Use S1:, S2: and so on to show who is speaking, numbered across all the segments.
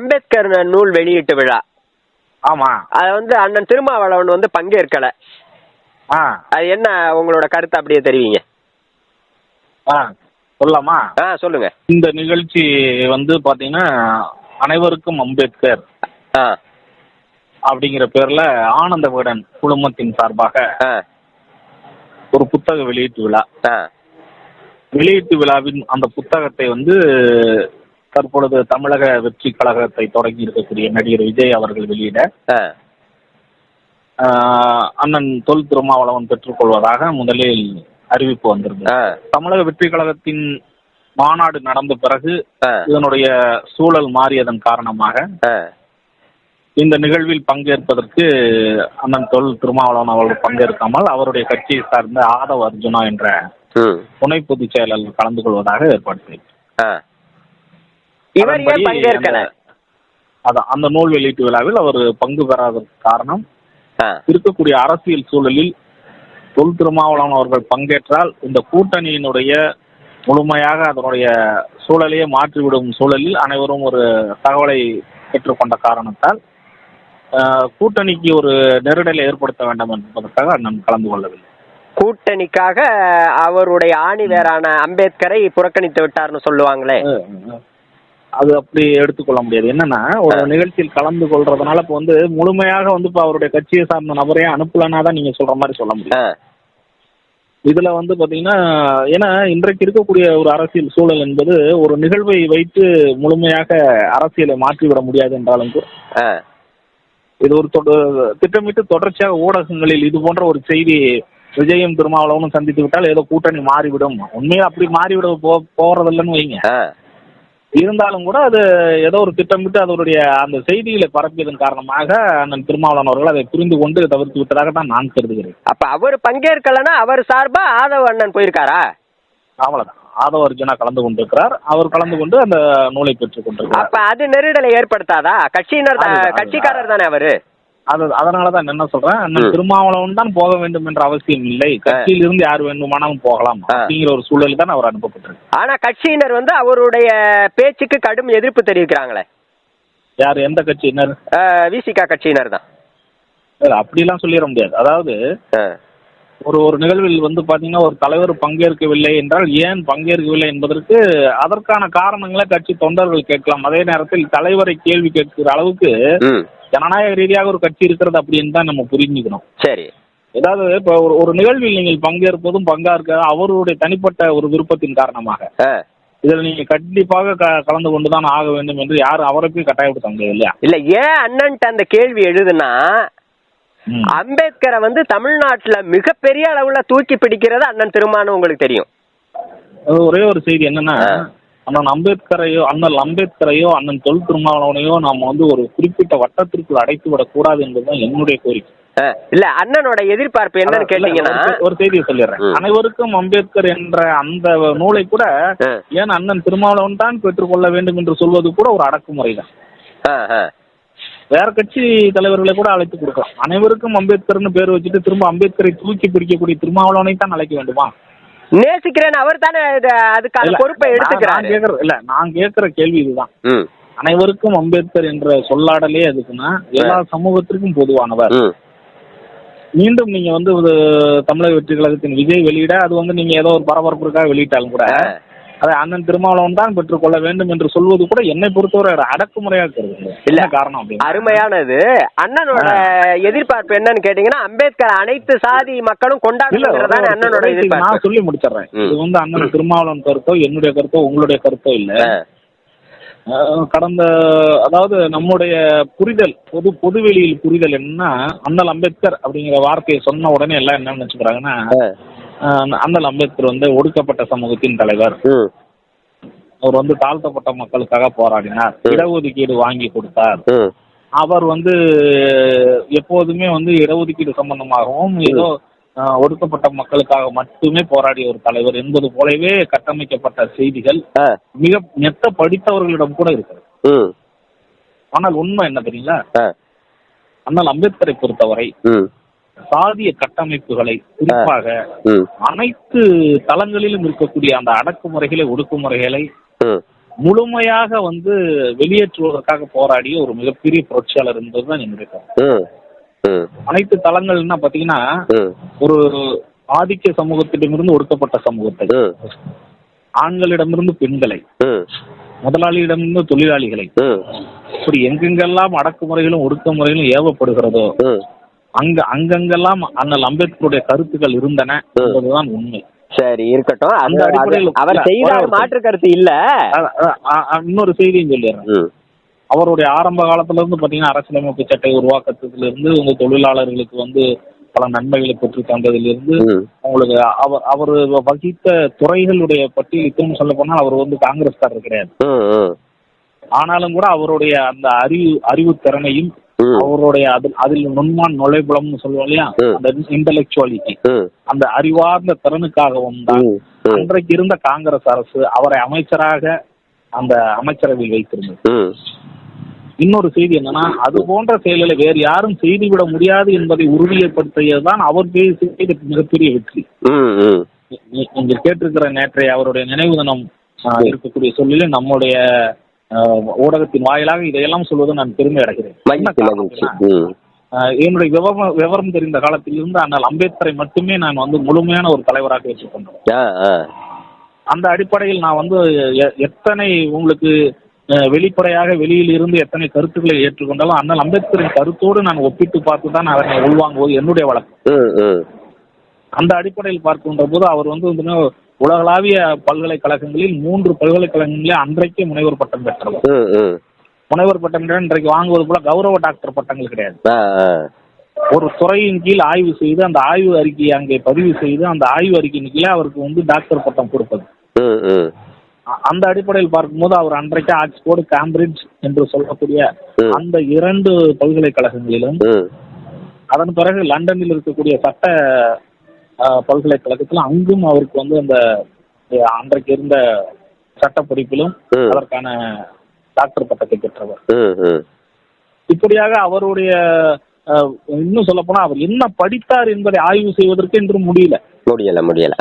S1: அம்பேத்கர் நூல் வெளியீட்டு விழா.
S2: ஆமா.
S1: அது வந்து அண்ணன் திருமாவளவன் வந்து பங்கேற்கல.
S2: ஆ.
S1: அது என்ன உங்களோட கருத்தை அப்படியே தெரிவிங்க.
S2: சொல்லலாமா?
S1: ஆ சொல்லுங்க.
S2: இந்த நிகழ்ச்சி வந்து பாத்தீங்கன்னா அனைவருக்கும் அம்பேத்கர். அப்படிங்கிற பேர்ல ஆனந்த விகடன் குழுமத்தின் சார்பாக ஒரு புத்தக வெளியீட்டு விழா. வெளியீட்டு விழாவின் அந்த புத்தகத்தை வந்து தற்பொழுது தமிழக வெற்றி கழகத்தை தொடங்கி இருக்கக்கூடிய நடிகர் விஜய் அவர்கள் வெளியிட அண்ணன் தொல் திருமாவளவன் பெற்றுக்கொள்வதாக முதலில் அறிவிப்பு வந்திருந்தது. தமிழக வெற்றி கழகத்தின் மாநாடு நடந்த பிறகு இதனுடைய சூழல் மாறியதன் காரணமாக இந்த நிகழ்வில் பங்கேற்பதற்கு அண்ணன் தொல் திருமாவளவன் அவர்கள் பங்கேற்காமல் அவருடைய கட்சியை சார்ந்த ஆதவ அர்ஜுனா என்ற துணை பொதுச் செயலாளர் கலந்து கொள்வதாக ஏற்பாடு செய்தார்
S1: இவர் ஏன்
S2: அதன்படி
S1: பங்கேற்கல?
S2: அந்த- அதான் அந்த நூல் வெளியீட்டு விழாவில் அவர் பங்கு பெறாததற்கு காரணம் இருக்கக்கூடிய அரசியல் சூழலில் தொல் திருமாவளவன் அவர்கள் பங்கேற்றால் இந்த கூட்டணியினுடைய முழுமையாக அதனுடைய சூழலையே மாற்றிவிடும் சூழலில் அனைவரும் ஒரு தகவலை பெற்றுக்கொண்ட காரணத்தால் கூட்டணிக்கு ஒரு நெருடலை ஏற்படுத்த வேண்டாம் என்பதற்காக அண்ணன் கலந்து கொள்ளவில்லை.
S1: கூட்டணிக்காக அவருடைய ஆணி வேறான அம்பேத்கரை புறக்கணித்து விட்டார்னு சொல்லுவாங்களே.
S2: அது அப்படி எடுத்துக்கொள்ள முடியாது. என்னன்னா ஒரு நிகழ்ச்சியில் கலந்து கொள்றதுனால இப்போ வந்து முழுமையாக வந்து இப்போ அவருடைய கட்சியை சார்ந்த நபரையே அனுப்பலன்னா தான் நீங்க சொல்ற மாதிரி சொல்ல முடியும். இதுல வந்து பாத்தீங்கன்னா ஏன்னா இன்றைக்கு இருக்கக்கூடிய ஒரு அரசியல் சூழல் என்பது ஒரு நிகழ்வை வைத்து முழுமையாக அரசியலை மாற்றிவிட முடியாது என்றாலும் கூட. இது ஒரு தொட- திட்டமிட்டு தொடர்ச்சியாக ஊடகங்களில் இது போன்ற ஒரு செய்தி விஜயம் திருமாவளவனும் சந்தித்து விட்டால் ஏதோ கூட்டணி மாறிவிடும். உண்மையா அப்படி மாறிவிட போ போறதில்லைன்னு வைங்க. இருந்தாலும் கூட அது ஏதோ ஒரு திட்டமிட்டு அதனுடைய அந்த செய்திகளை பரப்பியதன் காரணமாக அண்ணன் திருமாவளவன் அவர்கள் அதை புரிந்து கொண்டு தவிர்த்து விட்டதாக தான் நான் கருதுகிறேன்.
S1: அப்ப அவர் பங்கேற்கலன்னா அவர் சார்பா ஆதவ அண்ணன் போயிருக்காரா?
S2: அவ்வளவுதான். ஆதவ அர்ஜுனா கலந்து கொண்டிருக்கிறார். அவர் கலந்து கொண்டு அந்த நூலை பெற்றுக் கொண்டிருக்கிறார்.
S1: அப்ப அது நெருடலை ஏற்படுத்தாதா? கட்சியினர் கட்சிக்காரர் தானே அவரு?
S2: அது அதனாலதான் என்ன சொல்றேன். திருமாவளவன் தான் போக வேண்டும் என்ற அவசியம் இல்லை. கட்சியில் இருந்து யார் வேண்டுமானாலும் போகலாம். அப்படிங்கிற ஒரு சூழலில் தான் அவர் அனுப்பப்பட்டிருக்கு.
S1: ஆனா கட்சியினர் வந்து அவருடைய பேச்சுக்கு கடும் எதிர்ப்பு தெரிவிக்கிறாங்களே.
S2: யார் எந்த கட்சியினர்?
S1: விசிகா கட்சியினர் தான்.
S2: அப்படிலாம் சொல்லிட முடியாது. அதாவது. ஒரு ஒரு நிகழ்வில் வந்து பாத்தீங்கன்னா ஒரு தலைவர் பங்கேற்கவில்லை என்றால் ஏன் பங்கேற்கவில்லை என்பதற்கு அதற்கான காரணங்களை கட்சி தொண்டர்கள் கேட்கலாம். அதே நேரத்தில் தலைவரை கேள்வி கேட்கிற அளவுக்கு ஜனநாயக ரீதியாக ஒரு கட்சி இருக்கிறது அப்படின்னு தான் நம்ம புரிஞ்சுக்கணும்.
S1: சரி.
S2: ஏதாவது இப்போ ஒரு ஒரு நிகழ்வில் நீங்கள் பங்கேற்பதும் பங்காற்க அவருடைய தனிப்பட்ட ஒரு விருப்பத்தின் காரணமாக. இதில் நீங்க கண்டிப்பாக கலந்து கொண்டு தான் ஆக வேண்டும் என்று யாரும் அவரை போய் கட்டாயப்படுத்த முடியாது இல்லையா
S1: இல்ல ஏன் அண்ணன்ட்ட அந்த கேள்வி எழுதுனா. அம்பேத்கரை வந்து தமிழ்நாட்டுல மிகப்பெரிய அளவுல தூக்கி பிடிக்கிறது அண்ணன் திருமான்னு உங்களுக்கு தெரியும்
S2: ஒரே ஒரு செய்தி என்னன்னா. அண்ணன் அம்பேத்கரையோ அண்ணல் அம்பேத்கரையோ அண்ணன் தொல் திருமாவளவனையோ நாம வந்து ஒரு குறிப்பிட்ட வட்டத்திற்குள் அடைத்து விடக்கூடாது என்பதுதான் என்னுடைய கோரிக்கை
S1: இல்ல அண்ணனோட எதிர்பார்ப்பு என்னன்னு கேட்டீங்கன்னா
S2: ஒரு செய்தியை சொல்லிடுறேன். அனைவருக்கும் அம்பேத்கர் என்ற அந்த நூலை கூட ஏன் அண்ணன் திருமாவளவன் தான் பெற்றுக்கொள்ள வேண்டும் என்று சொல்வது கூட ஒரு அடக்குமுறை தான். வேற கட்சி தலைவர்களை கூட அழைத்து கொடுக்கலாம். அனைவருக்கும் அம்பேத்கர்னு பேர் வச்சுட்டு திரும்ப அம்பேத்கரை தூக்கி பிடிக்கக்கூடிய திருமாவளவனை தான் அழைக்க வேண்டுமா?
S1: நேசிக்கிறேன் அவர் தானே அதுக்கான பொறுப்பை எடுத்துக்கிறாரு.
S2: கேக்குற இல்ல நான் கேட்கிற கேள்வி இதுதான். அனைவருக்கும் அம்பேத்கர் என்ற சொல்லாடலே எதுக்குன்னா எல்லா சமூகத்திற்கும் பொதுவானவர். மீண்டும் நீங்க வந்து ஒரு தமிழக வெற்றி கழகத்தின் விஜய் வெளியிட அது வந்து நீங்க ஏதோ ஒரு பரபரப்புக்காக வெளியிட்டாலும் கூட. அதை அண்ணன் திருமாவளவன் தான் பெற்றுக்கொள்ள வேண்டும் என்று சொல்வது கூட என்னை பொறுத்தவரை அடக்குமுறையாக கருது
S1: இல்ல.
S2: என்ன காரணம்
S1: அருமையானது. அண்ணனோட எதிர்பார்ப்பு என்னன்னு கேட்டீங்கன்னா அம்பேத்கர் அனைத்து சாதி மக்களும்
S2: ஒரு-
S1: அண்ணனோட
S2: ஒரு- நான்
S1: எதிர்பார்ப்பு.
S2: சொல்லி முடிச்சிடுறேன். இது வந்து அண்ணன் திருமாவளவன் கருத்தோ என்னுடைய கருத்தோ உங்களுடைய கருத்தோ இல்ல. கடந்த அதாவது நம்முடைய புரிதல் பொது பொதுவெளியில் புரிதல் என்னன்னா அண்ணல் அம்பேத்கர் அப்படிங்கிற வார்த்தையை சொன்ன உடனே எல்லாம் என்ன நினைச்சுக்கிறாங்கன்னா அண்ணல் அம்பேத்கர் வந்து ஒடுக்கப்பட்ட சமூகத்தின் தலைவர். அவர் வந்து தாழ்த்தப்பட்ட மக்களுக்காக போராடினார். இடஒதுக்கீடு வாங்கி கொடுத்தார். அவர் வந்து எப்போதுமே வந்து இடஒதுக்கீடு சம்பந்தமாகவும் ஏதோ ஒடுக்கப்பட்ட மக்களுக்காக மட்டுமே போராடிய ஒரு தலைவர் என்பது போலவே கட்டமைக்கப்பட்ட செய்திகள் மிக மெத்த படித்தவர்களிடம் கூட இருக்கிறது. ஆனால் உண்மை என்ன தெரியுங்களா? அண்ணல் அம்பேத்கரை பொறுத்தவரை சாதிய கட்டமைப்புகளை குறிப்பாக அனைத்து தளங்களிலும் இருக்கக்கூடிய அந்த அடக்குமுறைகளை ஒடுக்குமுறைகளை முழுமையாக வந்து வெளியேற்றுவதற்காக போராடிய ஒரு மிகப்பெரிய புரட்சியாளர் என்பதுதான் என்னுடைய அனைத்து தளங்கள்னா பாத்தீங்கன்னா ஒரு ஆதிக்க சமூகத்திடமிருந்து ஒடுக்கப்பட்ட சமூகத்தை. ஆண்களிடமிருந்து பெண்களை. முதலாளியிடமிருந்து தொழிலாளிகளை. இப்படி எங்கெங்கெல்லாம் அடக்குமுறைகளும் ஒடுக்குமுறைகளும் ஏவப்படுகிறதோ அங்க அங்கங்கெல்லாம் அண்ணல் அம்பேத்கருடைய கருத்துக்கள் இருந்தன என்பதுதான் உண்மை.
S1: சரி இருக்கட்டும்.
S2: அந்த அடிப்படையில்
S1: அவர் செய்தார் மாற்று கருத்து இல்ல.
S2: இன்னொரு செய்தியும் சொல்லிடுறேன். அவருடைய ஆரம்ப காலத்துல இருந்து பாத்தீங்கன்னா அரசியலமைப்பு சட்டை உருவாக்கத்துல இருந்து உங்க தொழிலாளர்களுக்கு வந்து பல நன்மைகளை பெற்று தந்ததிலிருந்து உங்களுக்கு அவர் அவர் வகித்த துறைகளுடைய பட்டியல் சொல்ல போனால் அவர் வந்து காங்கிரஸ்காரர் கிடையாது. ஆனாலும் கூட அவருடைய அந்த அறிவு அறிவு திறனையும் அவருடைய அதில் நுண்மான் நுழைபுலம்னு சொல்லுவோம் இல்லையா. அந்த இன்டலெக்சுவாலிட்டி அந்த அறிவார்ந்த திறனுக்காகவும் தான் அன்றைக்கு இருந்த காங்கிரஸ் அரசு அவரை அமைச்சராக அந்த அமைச்சரவையில் வைத்திருந்தது. இன்னொரு செய்தி என்னன்னா அது போன்ற செயல்களை வேறு யாரும் செய்துவிட முடியாது என்பதை உறுதியப்படுத்தியதுதான் அவர் செய்த மிகப்பெரிய வெற்றி.
S1: ம் ம்.
S2: நீ- நீங்க கேட்டிருக்கிற நேற்றைய அவருடைய நினைவு தினம் இருக்கக்கூடிய சொல்லில நம்முடைய ஊடகத்தின் வாயிலாக இதையெல்லாம் சொல்வதை நான் பெருமை அடைகிறேன். என்னுடைய விவரம் விவரம் தெரிந்த காலத்திலிருந்து அண்ணல் அம்பேத்கரை மட்டுமே நான் வந்து முழுமையான ஒரு தலைவராக
S1: ஆ
S2: அந்த அடிப்படையில் நான் வந்து எத்தனை உங்களுக்கு வெளிப்படையாக வெளியில் இருந்து எத்தனை கருத்துக்களை ஏற்றுக்கொண்டாலும் அண்ணல் அம்பேத்கரின் கருத்தோடு நான் ஒப்பிட்டு பார்த்து தான் அதனை உள்வாங்குவது என்னுடைய
S1: ம்.
S2: அந்த அடிப்படையில் பார்க்கின்ற போது அவர் வந்து உலகளாவிய பல்கலைக்கழகங்களில் மூன்று பல்கலைக்கழகங்களில் அன்றைக்கே முனைவர் பட்டம்
S1: ம்
S2: முனைவர் பட்டம் இன்றைக்கு வாங்குவது போல கௌரவ டாக்டர் பட்டங்கள் கிடையாது. ஒரு துறையின் கீழ் ஆய்வு செய்து அந்த ஆய்வு அறிக்கையை அங்கே பதிவு செய்து அந்த ஆய்வு அறிக்கையின் கீழே அவருக்கு வந்து டாக்டர் பட்டம் கொடுப்பது. அந்த அடிப்படையில் பார்க்கும்போது அவர் அன்றைக்கு ஆக்ஸ்போர்டு கேம்பிரிட்ஜ் என்று சொல்லக்கூடிய. அந்த இரண்டு பல்கலைக்கழகங்களிலும் அதன் பிறகு லண்டனில் இருக்கக்கூடிய சட்ட அ, பல்கலைக்கழகத்திலும் அங்கும் அவருக்கு வந்து அந்த அன்றைக்கு இருந்த சட்ட படிப்பிலும். அதற்கான டாக்டர் பட்டத்தை பெற்றவர் இப்படியாக அவருடைய இன்னும் சொல்ல போனா அவர் என்ன படித்தார் என்பதை ஆய்வு செய்வதற்கு இன்றும் முடியல.
S1: முடியல முடியல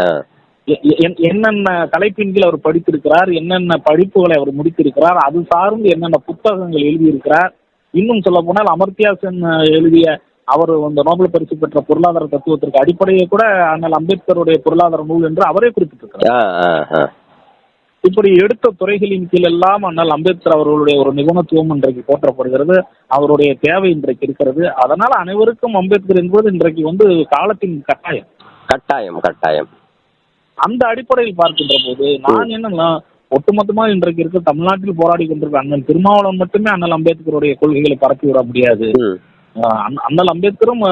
S2: என்னென்ன தலைப்பின் கீழ் அவர் படித்திருக்கிறார் என்னென்ன படிப்புகளை அவர் முடித்திருக்கிறார் அது சார்ந்து என்னென்ன புத்தகங்கள் எழுதியிருக்கிறார் இன்னும் சொல்ல போனால் அமர்த்தியா சென் எழுதிய அவர் அந்த நோபல் பரிசு பெற்ற பொருளாதார தத்துவத்திற்கு அடிப்படையை கூட அண்ணல் அம்பேத்கருடைய பொருளாதார நூல் என்று அவரே குறிப்பிட்டிருக்கிறார். இப்படி எடுத்த துறைகளின் கீழ் எல்லாம் அண்ணல் அம்பேத்கர் அவர்களுடைய ஒரு நிபுணத்துவம் இன்றைக்கு போற்றப்படுகிறது. அவருடைய தேவை இன்றைக்கு இருக்கிறது. அதனால் அனைவருக்கும் அம்பேத்கர் என்பது இன்றைக்கு வந்து காலத்தின் கட்டாயம்.
S1: கட்டாயம் கட்டாயம்.
S2: அந்த அடிப்படையில் பார்க்கின்ற போது நான் என்னன்னா ஒட்டுமொத்தமா இன்றைக்கு இருக்க தமிழ்நாட்டில் போராடி கொண்டிருக்க அண்ணன் திருமாவளவன் மட்டுமே அண்ணல் அம்பேத்கருடைய கொள்கைகளை பரப்பி விட முடியாது அண்ணல் அம்பேத்கரும்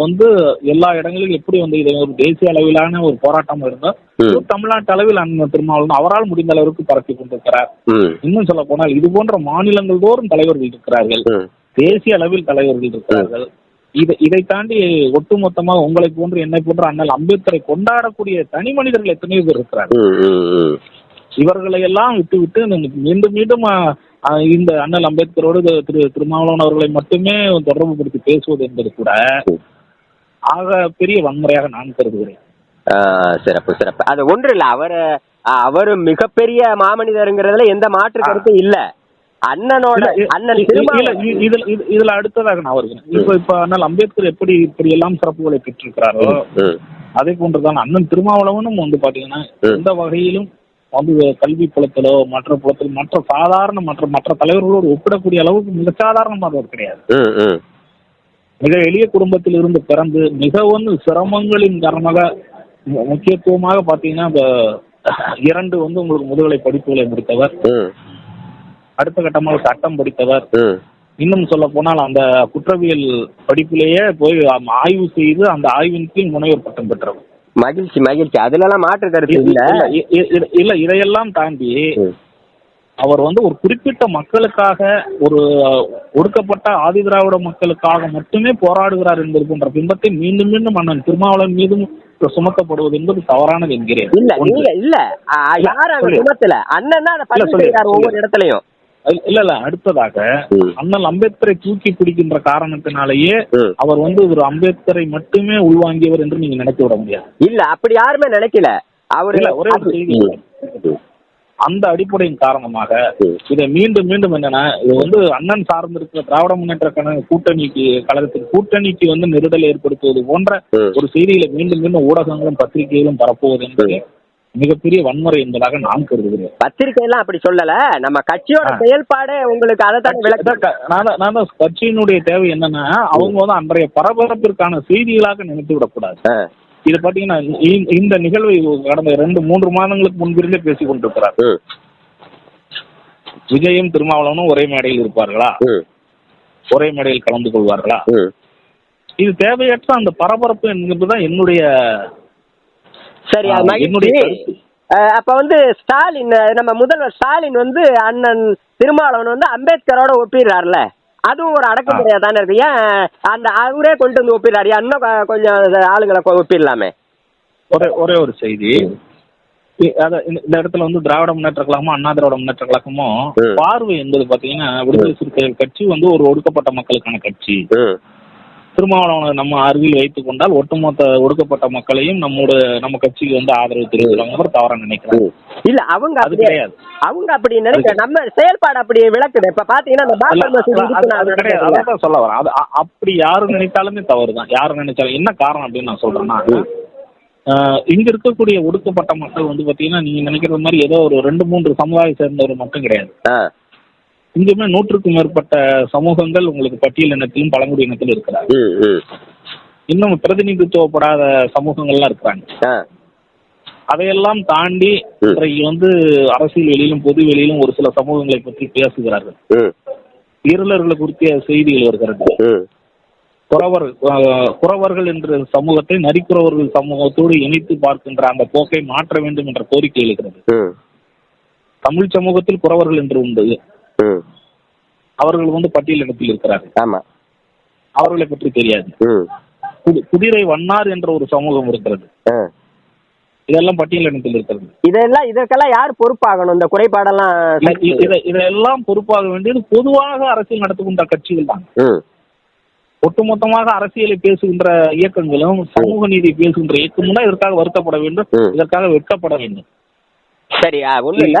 S2: வந்து எல்லா இடங்களிலும் எப்படி வந்து இது ஒரு தேசிய அளவிலான ஒரு போராட்டம் இருந்தா
S1: ம்.
S2: ஒரு தமிழ்நாட்டு அளவில் அண்ணன் திருமாவளவன் அவரால் முடிந்த அளவிற்கு பரப்பி கொண்டிருக்கிறார். இன்னும் சொல்ல போனால் இது போன்ற மாநிலங்கள் தோறும் தலைவர்கள் இருக்கிறார்கள். தேசிய அளவில் தலைவர்கள் இருக்கிறார்கள். இதை இதை தாண்டி ஒட்டுமொத்தமாக உங்களை போன்று என்னை போன்ற அண்ணல் அம்பேத்கரை கொண்டாடக்கூடிய தனி மனிதர்கள் எத்தனையோ பேர் இருக்கிறார்கள். இவர்களை எல்லாம் விட்டு விட்டு மீண்டும் மீண்டும் இந்த அண்ணல் அம்பேத்கரோடு திரு- திரு திருமாவளவன் அவர்களை மட்டுமே தொடர்பு படுத்தி பேசுவது என்பது கூட. ஆக பெரிய வன்முறையாக நான் கருதுகிறேன்.
S1: சிறப்பு சிறப்பு. அது ஒன்று இல்ல. அவர் அவர் மிகப்பெரிய மாமனிதருங்கிறதுல எந்த மாற்று கருத்தும் இல்ல. அண்ணனோட அண்ணன்
S2: இதுல இது- இதுல அடுத்ததாக நான் வருகிறேன். இப்ப இப்ப அண்ணல் அம்பேத்கர் எப்படி இப்படி எல்லாம் சிறப்புகளை பெற்றிருக்கிறாரோ அதே போன்றுதான் அண்ணன் திருமாவளவனும் வந்து பாத்தீங்கன்னா. எந்த வகையிலும் வந்து கல்வி புலத்திலோ மற்ற புலத்தில் மற்ற சாதாரண மற்ற மற்ற தலைவர்களோடு ஒப்பிடக்கூடிய அளவுக்கு மிக சாதாரணமானவர் கிடையாது. மிக எளிய குடும்பத்தில் இருந்து பிறந்து மிகவும் சிரமங்களின் காரணமாக முக்கியத்துவமாக பார்த்தீங்கன்னா இந்த இரண்டு வந்து உங்களுக்கு முதுகலை படிப்புகளை முடித்தவர். அடுத்த கட்டமாக சட்டம் படித்தவர். இன்னும் சொல்ல போனால் அந்த குற்றவியல் படிப்பிலேயே போய் ஆய்வு செய்து அந்த ஆய்வின் கீழ் முனைவர் பட்டம் பெற்றவர்.
S1: மகிழ்ச்சி மகிழ்ச்சி. அதுல எல்லாம் மாற்று கருத்து இல்ல.
S2: இல்ல இதையெல்லாம் தாண்டி. அவர் வந்து ஒரு குறிப்பிட்ட மக்களுக்காக ஒரு ஒடுக்கப்பட்ட ஆதிதிராவிட மக்களுக்காக மட்டுமே போராடுகிறார் என்பது போன்ற பிம்பத்தை மீண்டும் மீண்டும் அண்ணன் திருமாவளவன் மீதும் சுமத்தப்படுவது என்பது தவறானது என்கிறேன்.
S1: இல்ல இல்ல யாரும். சுமத்தல. அண்ணன் தான் அதை. ஒவ்வொரு இடத்துலயும்.
S2: இல்ல இல்ல அடுத்ததாக. அண்ணல் அம்பேத்கரை தூக்கி பிடிக்கின்ற காரணத்தினாலேயே. அவர் வந்து ஒரு அம்பேத்கரை மட்டுமே உள்வாங்கியவர் என்று நீங்க நினைத்து விட முடியாது
S1: இல்ல அப்படி யாருமே நினைக்கல அவரு
S2: இல்ல ஒரே. அந்த அடிப்படையின் காரணமாக. இதை மீண்டும் மீண்டும் என்னன்னா இது வந்து அண்ணன் சார்ந்திருக்கிற திராவிட முன்னேற்ற கழக கூட்டணிக்கு கழகத்தின் கூட்டணிக்கு வந்து நெருடல் ஏற்படுத்துவது போன்ற. ஒரு செய்திகளை மீண்டும் மீண்டும் ஊடகங்களும் பத்திரிகைகளும் பரப்புவது என்பது மிகப்பெரிய வன்முறை என்பதாக நான் கருதுகிறேன்.
S1: பத்திரிகை எல்லாம் அப்படி சொல்லல. நம்ம கட்சியோட. செயல்பாடு உங்களுக்கு அதை தான்
S2: நான் கட்சியினுடைய தேவை என்னன்னா அவங்க வந்து அன்றைய பரபரப்பிற்கான செய்திகளாக நினைத்து விடக்கூடாது. இது பாத்தீங்கன்னா இந்த- நிகழ்வை கடந்த ரெண்டு மூன்று மாதங்களுக்கு முன்பிருந்தே பேசிக் கொண்டிருக்கிறார். விஜயும் திருமாவளவனும் ஒரே மேடையில் இருப்பார்களா? ஒரே மேடையில் கலந்து கொள்வார்களா. இது தேவையற்ற அந்த பரபரப்பு என்பதுதான் என்னுடைய
S1: சரி மகிழ்ச்சி. அப்ப வந்து ஸ்டாலின் நம்ம முதல்வர் ஸ்டாலின் வந்து அண்ணன் திருமாவளவன் வந்து அம்பேத்கரோட ஒப்பிடுறாருல. அதுவும் ஒரு அடக்குமுறையா தானே இருக்கு. ஏன் அந்த அவரே கொண்டு வந்து ஒப்பிடுறாரு? இன்னும் கொஞ்சம் ஆளுங்களை ஒப்பிடலாமே.
S2: ஒரே ஒரே ஒரு செய்தி. இந்த இடத்துல வந்து திராவிட முன்னேற்ற கழகமும் அண்ணா திராவிட முன்னேற்ற கழகமும். பார்வை என்பது பாத்தீங்கன்னா விடுதலை சிறுத்தைகள் கட்சி வந்து ஒரு ஒடுக்கப்பட்ட மக்களுக்கான கட்சி. திருமாவளவனை நம்ம அருகில் வைத்துக் கொண்டால் ஒட்டுமொத்த ஒடுக்கப்பட்ட மக்களையும் நம்மோட நம்ம கட்சிக்கு வந்து ஆதரவு தெரிவிக்கிறாங்க தவறா நினைக்கிறாங்க.
S1: இல்ல அவங்க
S2: அது கிடையாது.
S1: அவங்க அப்படி நினைக்க நம்ம செயல்பாடு அப்படி விளக்குது. இப்ப பாத்தீங்கன்னா
S2: சொல்ல வரேன். அது அப்படி யாரு நினைத்தாலுமே தவறு தான் யாரு நினைச்சாலும் என்ன காரணம் அப்படின்னு நான் சொல்றேன்னா இங்க இருக்கக்கூடிய ஒடுக்கப்பட்ட மக்கள் வந்து பாத்தீங்கன்னா நீங்க நினைக்கிற மாதிரி ஏதோ ஒரு ரெண்டு மூன்று சமுதாயம் சேர்ந்தவர் மட்டும் கிடையாது. இங்குமே நூற்றுக்கும் மேற்பட்ட சமூகங்கள் உங்களுக்கு பட்டியல் இனத்திலும் பழங்குடி இனத்திலும் இருக்கிறாங்க. இன்னும் பிரதிநிதித்துவப்படாத சமூகங்கள்லாம் இருக்கிறாங்க அதையெல்லாம் தாண்டி. இன்றைக்கு வந்து அரசியல் வெளியிலும் பொது வெளியிலும் ஒரு சில சமூகங்களை பற்றி பேசுகிறார்கள் இருளர்களை குறித்த செய்திகள் வருகிறது. குறவர் குறவர்கள் என்ற சமூகத்தை நரிக்குறவர்கள் சமூகத்தோடு இணைத்து பார்க்கின்ற அந்த போக்கை மாற்ற வேண்டும் என்ற கோரிக்கை எழுகிறது தமிழ் சமூகத்தில் குறவர்கள் என்று உண்டு. அவர்கள் வந்து பட்டியலிடத்தில் இருக்கிறார்கள்.
S1: ஆமா.
S2: அவர்களை பற்றி தெரியாது. குதிரை வண்ணார் என்ற ஒரு சமூகம் இருக்கிறது. இதெல்லாம் பட்டியலிடத்தில் இருக்கிறது.
S1: இதெல்லாம் இதற்கெல்லாம் யார் பொறுப்பாகணும்? இந்த குறைபாடெல்லாம்
S2: இதெல்லாம் பொறுப்பாக வேண்டியது பொதுவாக அரசியல் நடத்துகின்ற கட்சிகள் தான். ஒட்டுமொத்தமாக அரசியலை பேசுகின்ற இயக்கங்களும் சமூக நீதி பேசுகின்ற இயக்கமும் தான் இதற்காக வருத்தப்பட வேண்டும். இதற்காக வெட்கப்பட வேண்டும்.
S1: சரி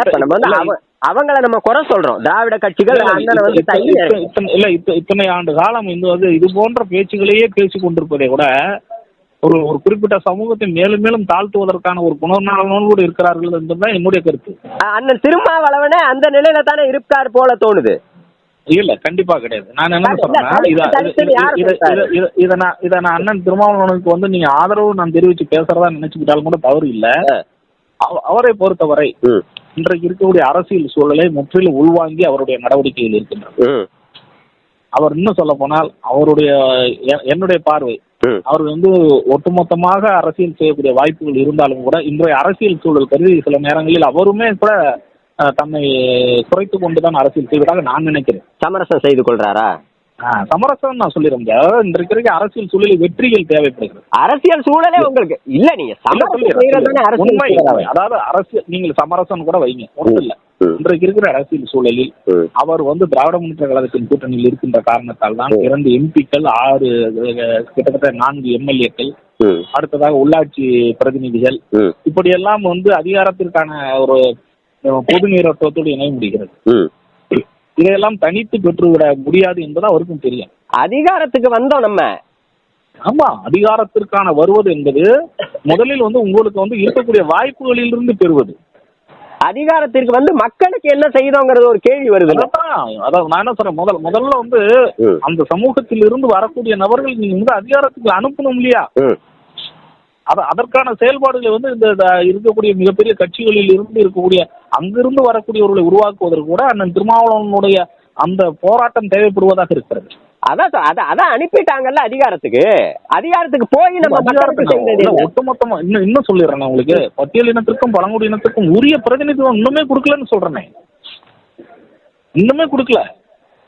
S1: இப்ப நம்ம வந்து அவங்கள நம்ம குறை சொல்றோம். திராவிட கட்சிகள்
S2: இல்ல, இத்தனை- இல்ல இத்த- இத்தனை ஆண்டு காலம் இந்த வந்து இது போன்ற பேச்சுகளையே பேசிக் கொண்டிருப்பதை விட ஒரு ஒரு குறிப்பிட்ட சமூகத்தை மேலும் மேலும் தாழ்த்துவதற்கான ஒரு புனர்நலனோடு கூட இருக்கிறார்கள் என்பதுதான் என்னுடைய கருத்து.
S1: அண்ணன் திருமாவளவனே அந்த நிலையில தானே இருக்கார் போல தோணுது.
S2: இல்ல கண்டிப்பா கிடையாது. நான் என்ன
S1: தனித்து-
S2: இத- நான் இத நான் அண்ணன் திருமாவளவனுக்கு வந்து நீங்க ஆதரவு நான் தெரிவிச்சு பேசுறதா நினைச்சுக்கிட்டாலும் கூட தவறு இல்ல. அவரை பொறுத்தவரை இன்றைக்கு இருக்கக்கூடிய அரசியல் சூழலை முற்றிலும் உள்வாங்கி அவருடைய நடவடிக்கைகள் இருக்கின்றன
S1: ம்,
S2: அவர் இன்னும் சொல்ல போனால் அவருடைய என்னுடைய பார்வை. அவர் வந்து ஒட்டுமொத்தமாக அரசியல் செய்யக்கூடிய வாய்ப்புகள் இருந்தாலும் கூட இன்றைய அரசியல் சூழல் கருதி சில நேரங்களில் அவருமே கூட தன்னை குறைத்து கொண்டுதான் அரசியல் செய்வதாக நான் நினைக்கிறேன்.
S1: சமரசம் செய்து கொள்றாரா?
S2: சமரசம் நான் முடியாது அதாவது இன்றைக்கு இருக்க அரசியல் சூழலில் வெற்றிகள் தேவைப்படுகிறது.
S1: அரசியல் சூழலே உங்களுக்கு. இல்ல நீங்க சமரசம்.
S2: அதாவது அரசியல் நீங்கள் சமரசம் கூட வைங்க. ஒன்றும் இல்ல. இன்றைக்கு இருக்கிற அரசியல் சூழலில். அவர் வந்து திராவிட முன்னேற்ற கழகத்தின் கூட்டணியில் இருக்கின்ற காரணத்தால் தான். இரண்டு எம்பிக்கள் ஆறு கிட்டத்தட்ட நான்கு எம்எல்ஏக்கள் அடுத்ததாக உள்ளாட்சி பிரதிநிதிகள். இப்படியெல்லாம் வந்து அதிகாரத்திற்கான ஒரு பொது நீரோட்டத்தோடு இணைய முடிகிறது. இதையெல்லாம் தனித்து பெற்றுவிட முடியாது என்பது அவருக்கும் தெரியும்.
S1: அதிகாரத்துக்கு வந்தோம் நம்ம.
S2: ஆமா அதிகாரத்திற்கான வருவது என்பது முதலில் வந்து உங்களுக்கு வந்து இருக்கக்கூடிய வாய்ப்புகளில் இருந்து பெறுவது.
S1: அதிகாரத்திற்கு வந்து மக்களுக்கு என்ன செய்தோங்கிறது ஒரு கேள்வி வருது
S2: அதாவது நான் என்ன சொல்றேன் முதல் முதல்ல வந்து. அந்த சமூகத்தில் இருந்து வரக்கூடிய நபர்கள் நீங்க வந்து அதிகாரத்துக்கு அனுப்பணும் இல்லையா? அத அதற்கான செயல்பாடுகளை வந்து இந்த இருக்கக்கூடிய மிகப்பெரிய கட்சிகளில் இருந்து இருக்கக்கூடிய அங்கிருந்து வரக்கூடியவர்களை உருவாக்குவதற்கு கூட அண்ணன் திருமாவளவனுடைய அந்த போராட்டம் தேவைப்படுவதாக இருக்கிறது.
S1: அதான் அதான் அதான் அனுப்பிட்டாங்கல்ல அதிகாரத்துக்கு. அதிகாரத்துக்கு போய் நம்ம?
S2: ஒட்டுமொத்தமா இன்னும் இன்னும் சொல்லிடுறேன் உங்களுக்கு. பட்டியல் இனத்திற்கும் பழங்குடி இனத்திற்கும் உரிய பிரதிநிதித்துவம் இன்னுமே கொடுக்கலன்னு சொல்றேனே. இன்னுமே கொடுக்கல.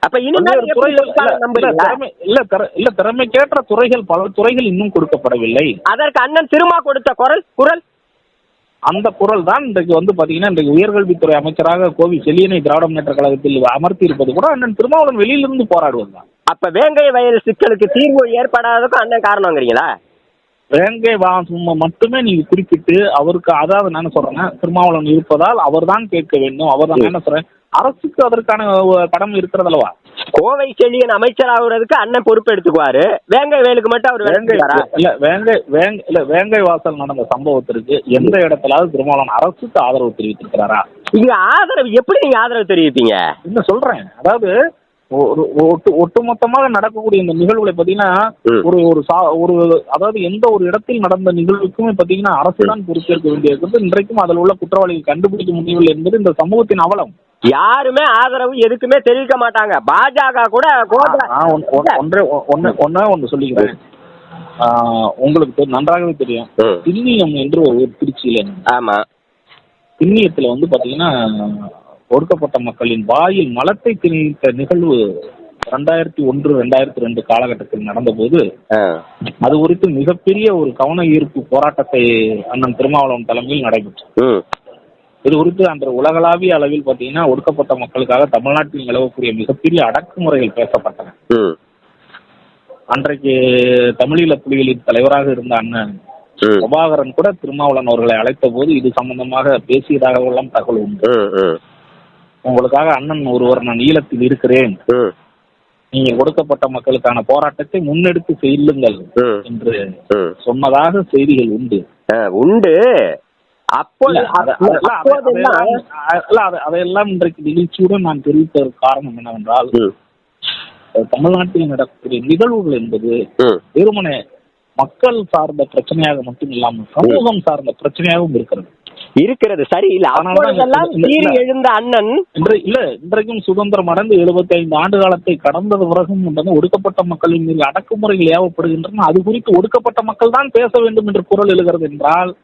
S1: அப்ப கொடுப்பாங்க
S2: இல்ல, இல்ல திறமைக்கேற்ற துறைகள் பல துறைகள் இன்னும் கொடுக்கப்படவில்லை.
S1: அதற்கு அண்ணன் திருமா கொடுத்த குரல் குரல்
S2: அந்த குரல் தான் இன்றைக்கு வந்து பாத்தீங்கன்னா இன்றைக்கு உயர்கல்வித்துறை அமைச்சராக கோவி செல்லியனை திராவிட முன்னேற்ற கழகத்தில் அமர்த்தி இருப்பது கூட அண்ணன் திருமாவளவன் வெளியிலிருந்து போராடுவது தான்
S1: அப்ப வேங்கை வயல் சிக்கலுக்கு தீர்வு ஏற்படாததுக்கும் அண்ணன் காரணங்கிறீங்களா?
S2: வேங்கை வாசம் மட்டுமே நீங்க குறிப்பிட்டு அவருக்கு அதாவது நான் சொல்றேன்னா திருமாவளவன் இருப்பதால் அவர்தான் கேட்க வேண்டும். அவர்தான் என்ன சொல்றேன்? அரசுக்கு அதற்கான அஹ், கடமை இருக்கிறதல்லவா?
S1: கோவை செழியன் அமைச்சர் ஆகுறதுக்கு அண்ணன் பொறுப்பு எடுத்துக்குவாரு வேங்கை வேலுக்கு மட்டும் அவர்
S2: வேங்கை இல்ல வேங்கை வேங்க இல்ல வேங்கை வாசல் நடந்த சம்பவத்திற்கு எந்த இடத்துலாவது திருமாவளவன் அரசுக்கு ஆதரவு தெரிவித்திருக்கிறாரா?
S1: இங்க ஆதரவு எப்படி நீங்க ஆதரவு தெரிவிப்பீங்க?
S2: என்ன சொல்றேன். அதாவது ஒட்டு ஒட்டுமொத்தமாக நடக்கக்கூடிய இந்த நிகழ்வுகளை பாத்தீங்கன்னா. ஒரு ஒரு சா ஒரு அதாவது எந்த ஒரு இடத்தில் நடந்த நிகழ்வுக்குமே பாத்தீங்கன்னா அரசு தான் பொறுப்பேற்க வேண்டியிருக்கிறது. இன்றைக்கும் அதில் உள்ள குற்றவாளிகள் கண்டுபிடிக்க முடியவில்லை என்பது இந்த சமூகத்தின் அவலம்.
S1: யாருமே ஆதரவு எதுக்குமே தெரிவிக்க மாட்டாங்க. பாஜக கூட
S2: ஒன்றே ஒன்னு ஒன்னே ஒன்று சொல்லிக்கிறேன். உங்களுக்கு நன்றாகவே தெரியும். திண்ணியம் என்று ஒரு திருச்சியில.
S1: ஆமா.
S2: திண்ணியத்துல வந்து பாத்தீங்கன்னா ஒடுக்கப்பட்ட மக்களின் வாயில் மலத்தை திணித்த நிகழ்வு ரெண்டாயிரத்தி ஒன்று ரெண்டாயிரத்தி ரெண்டு காலகட்டத்தில் நடந்தபோது. அது குறித்து மிகப்பெரிய ஒரு கவன ஈர்ப்பு போராட்டத்தை அண்ணன் திருமாவளவன் தலைமையில் நடைபெற்றது. இது குறித்து அன்று உலகளாவிய அளவில் பார்த்தீங்கன்னா ஒடுக்கப்பட்ட மக்களுக்காக தமிழ்நாட்டில் நிலவக்கூடிய மிகப்பெரிய அடக்குமுறைகள் பேசப்பட்டன. அன்றைக்கு தமிழீழ புலிகளின் தலைவராக இருந்த அண்ணன் பிரபாகரன் கூட திருமாவளவன் அவர்களை அழைத்த போது இது சம்பந்தமாக பேசியதாகவெல்லாம் தகவல் உண்டு. உங்களுக்காக அண்ணன் ஒருவர் நான் ஈழத்தில் இருக்கிறேன். நீங்க ஒடுக்கப்பட்ட மக்களுக்கான போராட்டத்தை முன்னெடுத்து செல்லுங்கள் என்று சொன்னதாக செய்திகள் உண்டு.
S1: உண்டு.
S2: அதையெல்லாம் இன்றைக்கு நிகழ்ச்சியுடன் நான் தெரிவித்ததற்கு காரணம் என்னவென்றால் தமிழ்நாட்டில் நடக்கக்கூடிய நிகழ்வுகள் என்பது வெறுமனே மக்கள் சார்ந்த பிரச்சனையாக மட்டும் இல்லாமல் சமூகம் சார்ந்த பிரச்சனையாகவும் இருக்கிறது.
S1: இருக்கிறது சரி இல்ல. எழுந்த அண்ணன்
S2: இன்று இல்ல இன்றைக்கும் சுதந்திரம் அடைந்து 75 ஆண்டு காலத்தை கடந்தது பிறகும் வந்து ஒடுக்கப்பட்ட மக்களின் மீது அடக்குமுறைகள் ஏவப்படுகின்றன. அது குறித்து ஒடுக்கப்பட்ட மக்கள் தான் பேச வேண்டும் என்று குரல் எழுகிறது என்றால்.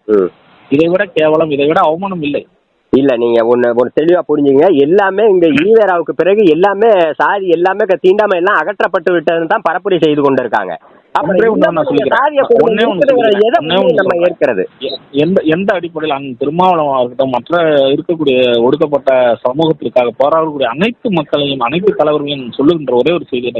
S2: இதை விட கேவலம் இதை விட அவமானம் இல்லை.
S1: இல்ல நீங்க ஒன்னு ஒரு தெளிவா புரிஞ்சுங்க. எல்லாமே இங்க ஈவேராவுக்கு பிறகு எல்லாமே சாதி எல்லாமே க- தீண்டாமை எல்லாம் அகற்றப்பட்டு விட்டதுன்னு தான் பரப்புரை செய்து கொண்டிருக்காங்க.
S2: எந்த எந்த அடிப்படையில் அங்க திருமாவளவன் இருக்கட்டும் மற்ற இருக்கக்கூடிய ஒடுக்கப்பட்ட சமூகத்திற்காக போராடக்கூடிய அனைத்து மக்களையும் அனைத்து தலைவர்களையும் சொல்லுகின்ற ஒரே ஒரு செய்தி?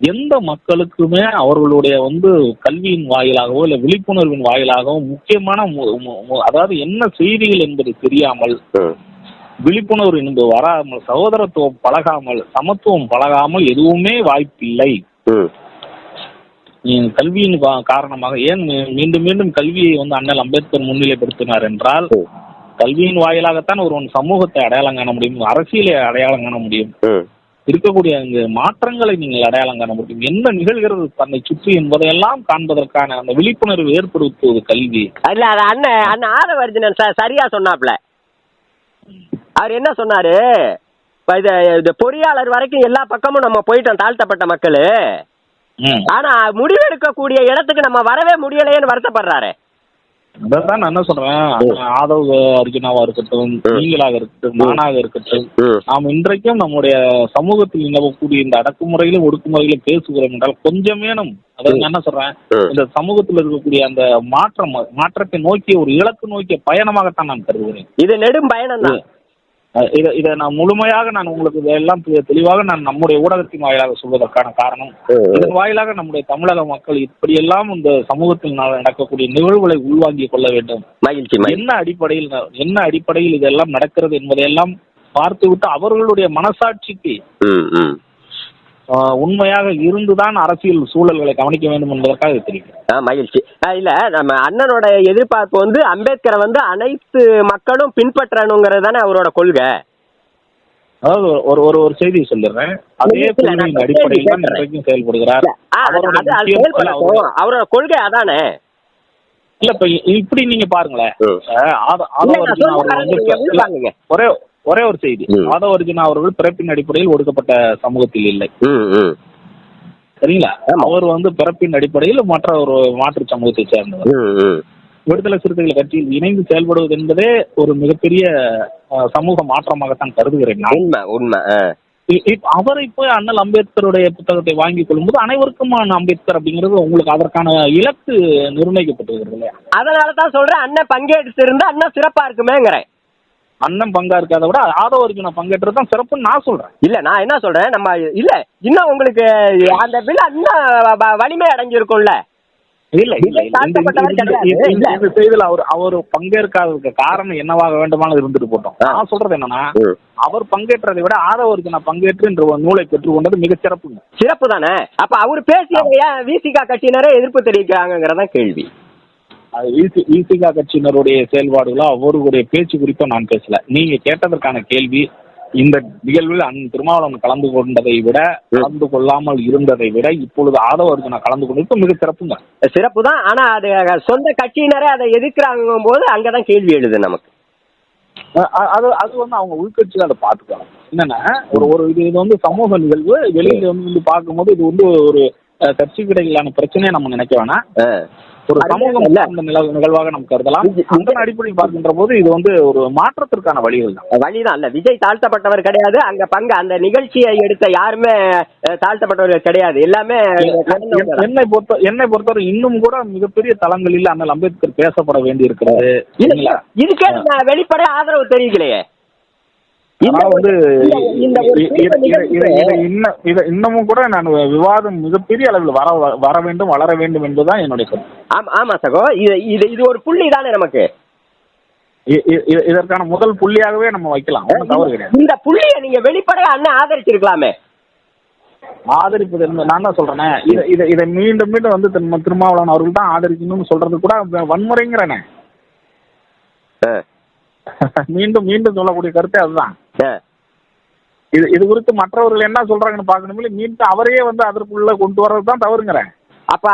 S2: எந்த மக்களுக்குமே அவர்களுடைய வந்து கல்வியின் வாயிலாகவோ இல்ல விழிப்புணர்வின் வாயிலாகவோ முக்கியமான அதாவது என்ன செய்திகள் என்பது தெரியாமல். விழிப்புணர்வு என்பது வராமல் சகோதரத்துவம் பழகாமல் சமத்துவம் பழகாமல் எதுவுமே வாய்ப்பில்லை. கல்வியின் காரணமாக ஏன் மீண்டும் மீண்டும் கல்வியை வந்து அண்ணல் அம்பேத்கர் முன்னிலைப்படுத்தினார் என்றால். கல்வியின் வாயிலாகத்தான் ஒருவன் சமூகத்தை அடையாளம் காண முடியும் அரசியலை அடையாளம் காண முடியும். இருக்கக்கூடிய அங்கு மாற்றங்களை நீங்கள் அடையாளம் காண முடியும் என்ன நிகழ்கிறது தன்னை சுற்றி என்பதையெல்லாம் காண்பதற்கான அந்த விழிப்புணர்வு ஏற்படுத்துவது கல்வி
S1: இல்ல அது அண்ணன் அண்ணன் ஆதவர்ஜுனன் ச- சரியா சொன்னாப்ல அவர் என்ன சொன்னாரு இப்ப இது பொறியாளர் வரைக்கும் எல்லா பக்கமும் நம்ம போயிட்டோம் தாழ்த்தப்பட்ட மக்கள். ஆனா முடிவெடுக்கக்கூடிய இடத்துக்கு நம்ம வரவே முடியலையேன்னு வருத்தப்படுறாரு.
S2: அதான் நான் என்ன சொல்றேன்? ஆதவ் அர்ஜுனாவா இருக்கட்டும். நீங்களாக இருக்கட்டும் நானாக இருக்கட்டும். நாம் இன்றைக்கும் நம்முடைய சமூகத்தில் நிலவக்கூடிய இந்த அடக்குமுறையிலும் ஒடுக்குமுறையிலும் பேசுகிறோம் என்றால் கொஞ்சமேனும் அதாவது நான் என்ன சொல்றேன். இந்த சமூகத்தில் இருக்கக்கூடிய அந்த மாற்றம் மாற்றத்தை நோக்கிய ஒரு இலக்கு நோக்கிய பயணமாகத்தான் நான் கருதுகிறேன்.
S1: இது நெடும் பயணம் தான்
S2: இதை இதை நான் முழுமையாக நான் உங்களுக்கு இதெல்லாம் தெ- தெளிவாக நான் நம்முடைய ஊடகத்தின் வாயிலாக சொல்வதற்கான காரணம். இதன் வாயிலாக நம்முடைய தமிழக மக்கள் இப்படியெல்லாம் இந்த சமூகத்தில் நடக்கக்கூடிய நிகழ்வுகளை உள்வாங்கிக் கொள்ள வேண்டும். என்ன அடிப்படையில் என்ன அடிப்படையில் இதெல்லாம் நடக்கிறது என்பதையெல்லாம் பார்த்துவிட்டு அவர்களுடைய மனசாட்சிக்கு உண்மையாக இருந்துதான் அரசியல் சூழல்களை கவனிக்க வேண்டும் என்பதற்காக
S1: ஆ மகிழ்ச்சி. இல்ல நம்ம அண்ணனோட எதிர்பார்ப்பு வந்து அம்பேத்கரை வந்து அனைத்து மக்களும் பின்பற்றணுங்கிறது தானே அவரோட கொள்கை?
S2: அதாவது ஒரு ஒரு ஒரு செய்தியை சொல்லிடுறேன். அதே கொள்கையின் அடிப்படையில் தான். இன்றைக்கும் செயல்படுகிறார்.
S1: அவரோட கொள்கை அதானே?
S2: இல்ல இப்ப இப்படி நீங்க பாருங்களேன். ஒரே ஒரே ஒரு செய்தி.
S1: ம்.
S2: ஆதவ அர்ஜுனா அவர்கள் பிறப்பின் அடிப்படையில் ஒடுக்கப்பட்ட சமூகத்தில் இல்லை. சரிங்களா. அவர் வந்து பிறப்பின் அடிப்படையில் மற்ற ஒரு மாற்று சமூகத்தை சேர்ந்தவர். விடுதலை சிறுத்தைகள் கட்சியில் இணைந்து செயல்படுவது என்பதே ஒரு மிகப்பெரிய அஹ், சமூக மாற்றமாகத்தான் கருதுகிறேன்
S1: உண்மை உண்மை
S2: அவரை போய் அண்ணல் அம்பேத்கருடைய புத்தகத்தை வாங்கி கொள்ளும்போது அனைவருக்குமான அம்பேத்கர் அப்படிங்கிறது உங்களுக்கு அதற்கான இலக்கு நிர்ணயிக்கப்பட்டிருக்கிறது இல்லையா?
S1: அதனால தான் சொல்றேன் அண்ணன் பங்கேற்று இருந்தா அண்ணன் சிறப்பா இருக்குமேங்கிறேன்.
S2: அண்ணன் பங்கா இருக்காத விட ஆதவ அர்ஜுனா பங்கேற்றது தான் சிறப்புன்னு நான் சொல்றேன்.
S1: இல்ல நான் என்ன சொல்றேன் நம்ம இல்ல இன்னும் உங்களுக்கு அந்த விழா இன்னும் வலிமை அடைஞ்சிருக்கும்ல
S2: இல்ல இல்ல அவர் அவர் பங்கேற்காததுக்கு காரணம் என்னவாக வேண்டுமானது இருந்துட்டு போட்டோம். நான் சொல்றது என்னன்னா. அவர் பங்கேற்றதை விட ஆதவருக்கு நான் பங்கேற்று என்ற ஒரு நூலை பெற்றுக்கொண்டது மிகச் சிறப்புங்க.
S1: சிறப்பு தானே அப்ப அவர் பேசியதை ஏன் விசிகா கட்சியினரே எதிர்ப்பு தெரிவிக்கிறாங்கிறதான் கேள்வி.
S2: ஈசிகா கட்சியினருடைய செயல்பாடுகளோ அவர்களுடைய பேச்சு குறித்தோ நான் பேசல. நீங்க கேட்டதற்கான கேள்வி இந்த நிகழ்வில் அன் திருமாவளவன் கலந்து கொண்டதை விட கலந்து கொள்ளாமல் இருந்ததை விட இப்பொழுது ஆதவ அர்ஜுனா கலந்து கொண்டது மிக சிறப்புங்க
S1: சிறப்பு தான் ஆனா அது சொந்த கட்சியினரே அதை எதிர்க்கிறாங்க போது அங்கதான் கேள்வி எழுது நமக்கு.
S2: அது அது வந்து அவங்க உள்கட்சியில் அதை பார்த்துக்கலாம். என்னன்னா ஒரு ஒரு இது இது வந்து சமூக நிகழ்வு வெளியில வந்து பார்க்கும்போது இது வந்து ஒரு அஹ், கட்சிக்கு இடையிலான பிரச்சனையை நம்ம நினைக்க வேணாம். ஒரு சமூகம் நிகழ்வாக நம்ம கருதலாம். அந்த அடிப்படையில் பார்க்கின்ற போது இது வந்து ஒரு மாற்றத்திற்கான வழிகள் தான்.
S1: வழிதான் இல்ல. விஜய் தாழ்த்தப்பட்டவர் கிடையாது. அங்க பங்கு அந்த நிகழ்ச்சியை எடுத்த யாருமே தாழ்த்தப்பட்டவர்கள் கிடையாது. எல்லாமே.
S2: என்னை பொறுத்த என்னை பொறுத்தவரை இன்னும் கூட மிகப்பெரிய தளங்களில் அண்ணல் அம்பேத்கர் பேசப்பட வேண்டி இருக்கிறது
S1: இதுக்கே வெளிப்படையா ஆதரவு தெரிவிக்கலையே.
S2: வந்து இன்னமும் கூட நான் விவாதம் மிகப்பெரிய அளவில் வர வர வேண்டும் வளர வேண்டும் என்பதுதான் என்னுடைய கருத்து.
S1: ஆமா ஆமா சகோ. இது இது இது ஒரு புள்ளி தானே நமக்கு?
S2: இதற்கான முதல் புள்ளியாகவே நம்ம வைக்கலாம். தவறு கிடையாது.
S1: இந்த புள்ளியை நீங்க வெளிப்படையா அண்ணன் ஆதரிச்சிருக்கலாமே.
S2: ஆதரிப்பது நான் தான் சொல்றேனே. இதை இதை இதை மீண்டும் மீண்டும் வந்து திரு- திருமாவளவன் அவர்கள் தான் ஆதரிக்கணும்னு சொல்றது கூட வன்முறைங்கிறனே. மீண்டும் மீண்டும் சொல்லக்கூடிய கருத்து அதுதான். இது இது குறித்து மற்றவர்கள் என்ன சொல்றாங்கன்னு பார்க்கணும் மீண்டும் அவரையே வந்து அதற்குள்ள கொண்டு வர்றது தான் தவறுங்கிறேன்.
S1: அப்ப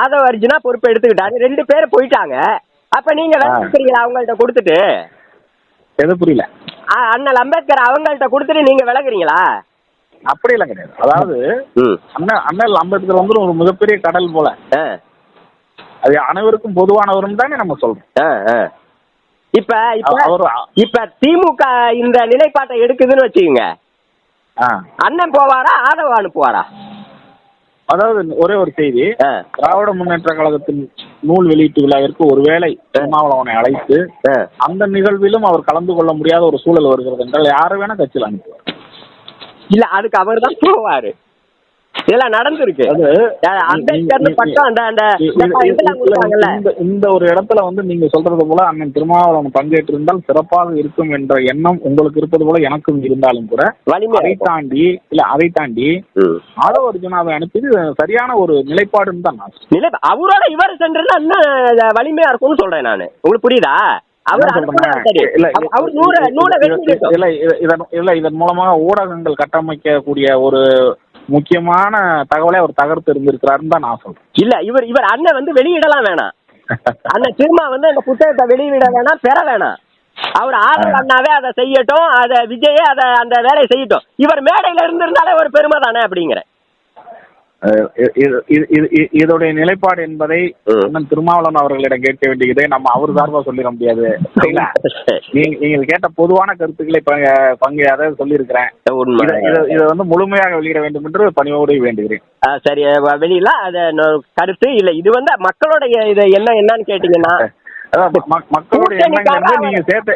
S1: ஆதவ அர்ஜுனா பொறுப்பு எடுத்துக்கிட்டாரு. ரெண்டு பேர் போயிட்டாங்க. அப்ப நீங்க விளக்குறீங்களா அவங்கள்ட்ட கொடுத்துட்டு
S2: எது புரியல.
S1: அண்ணல் அம்பேத்கர் அவங்கள்ட்ட கொடுத்துட்டு நீங்க விளக்குறீங்களா
S2: அப்படியெல்லாம் கிடையாது. அதாவது
S1: ம்.
S2: அண்ணன் அண்ணல் அம்பேத்கர் வந்து ஒரு மிகப்பெரிய கடல் போல. அது அனைவருக்கும் பொதுவானவரும் தானே நம்ம சொல்றோம்.
S1: இப்ப இப்ப இப்ப திமுக இந்த நிலைப்பாட்டை எடுக்குதுன்னு வச்சுக்கோங்க. அண்ணன் போவாரா ஆதவ அனுப்புவாரா
S2: அதாவது ஒரே ஒரு செய்தி. திராவிட முன்னேற்ற கழகத்தின் நூல் வெளியீட்டு விழாவிற்கு ஒருவேளை திருமாவளவனை அழைத்து. அந்த நிகழ்விலும் அவர் கலந்து கொள்ள முடியாத ஒரு சூழல் வருகிறது என்றால் யாரை வேணா கட்சியில் அனுப்புவார்.
S1: இல்ல அதுக்கு அவர் தான் போவாரு. இதெல்லாம் நடந்திருக்கு. இந்த
S2: ஒரு இடத்துல வந்து நீங்க சொல்றது போல அண்ணன் திருமாவளவன் பங்கேற்றிருந்தால் சிறப்பாக இருக்கும் என்ற எண்ணம் உங்களுக்கு இருப்பது போல எனக்கும் இருந்தாலும் கூட
S1: வலிமை
S2: அதை தாண்டி இல்ல அதை தாண்டி. ஆதவ அர்ஜுனாவை அனுப்பியது சரியான ஒரு நிலைப்பாடுன்னு தான் நான்
S1: அவரோட இவர் சென்றிருந்தா இன்னும் வலிமையா இருக்கும்னு சொல்றேன் நானு. உங்களுக்கு புரியுதா?
S2: இல்ல, இதன் இல்ல இதன் மூலமாக ஊடகங்கள் கட்டமைக்கக்கூடிய ஒரு முக்கியமான தகவலை அவர் தகர்த்து இருந்திருக்கிறாருன்னு தான் நான் சொல்றேன்.
S1: இல்ல இவர் இவர் அண்ணன் வந்து வெளியிடலாம் வேணாம். அண்ணன் சினிமா வந்து அந்த புத்தகத்தை வெளியிட வேணாம் பெற வேணாம். அவர் ஆதரவு அண்ணாவே அதை செய்யட்டும் அதை விஜயே அதை அந்த வேலையை செய்யட்டும். இவர் மேடையில இருந்திருந்தாலே ஒரு பெருமை தானே அப்படிங்கிற
S2: அஹ் இது- இது- இது- இது- இது- இதோடைய நிலைப்பாடு என்பதை. அண்ணன் திருமாவளவன் அவர்களிடம் கேட்க வேண்டியதை நம்ம அவர் சார்பா சொல்லிட முடியாது. நீங்கள் கேட்ட பொதுவான கருத்துக்களை பங்க- அதாவது சொல்லியிருக்கிறேன். இதை வந்து முழுமையாக வெளியிட வேண்டும் என்று பணிவோடு வேண்டுகிறேன்.
S1: சரி வெளியில அது கருத்து இல்ல. இது வந்து மக்களுடைய இது என்ன என்னன்னு கேட்டீங்கன்னா
S2: மக்களுடைய நீங்க சேர்த்து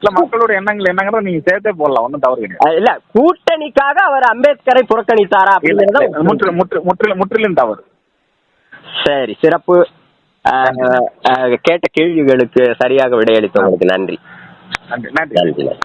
S2: இல்ல மக்களுடைய எண்ணங்கள் என்னங்கிறத நீங்க சேர்த்தே போடலாம் ஒன்றும் தவறு கிடையாது.
S1: இல்ல கூட்டணிக்காக அவர் அம்பேத்கரை புறக்கணித்தாரா
S2: முற்றிலும் முற்று- முற்றிலும் முற்றிலும் தவறு.
S1: சரி சிறப்பு. கேட்ட கேள்விகளுக்கு சரியாக விடையளித்தவங்களுக்கு
S2: நன்றி. நன்றி
S1: நன்றி.